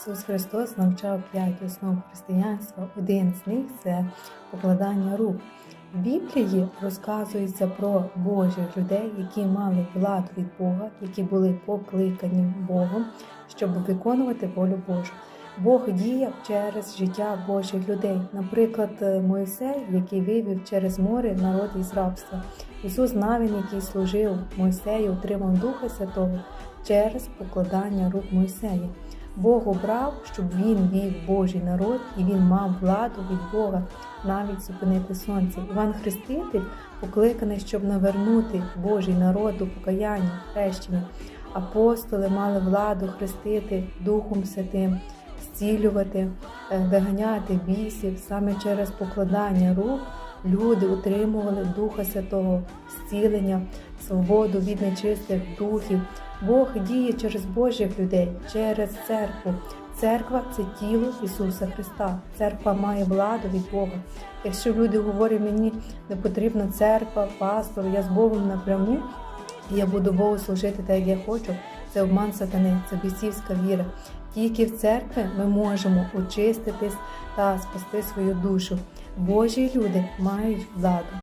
Ісус Христос навчав п'ять основ християнства. Один з них це покладання рук. В Біблії розказується про Божих людей, які мали владу від Бога, які були покликані Богом, щоб виконувати волю Божу. Бог діяв через життя Божих людей. Наприклад, Мойсей, який вивів через море народ із рабства. Ісус Навін, який служив Мойсею, отримав Духа Святого через покладання рук Мойсея. Бог обрав, щоб він вів Божий народ, і він мав владу від Бога навіть зупинити сонце. Іван Хреститель покликаний, щоб навернути Божий народ до покаяння, хрещення. Апостоли мали владу хрестити Духом Святим, зцілювати, е, виганяти бісів саме через покладання рук. Люди отримували Духа Святого, зцілення, свободу від нечистих духів. Бог діє через Божих людей, через церкву. Церква це тіло Ісуса Христа. Церква має владу від Бога. Якщо люди говорять, мені не потрібна церква, пастор, я з Богом напряму, я буду Богу служити так, як я хочу, це обман сатани, це бісівська віра. Тільки в церкві ми можемо очиститись та спасти свою душу. Божі люди мають владу.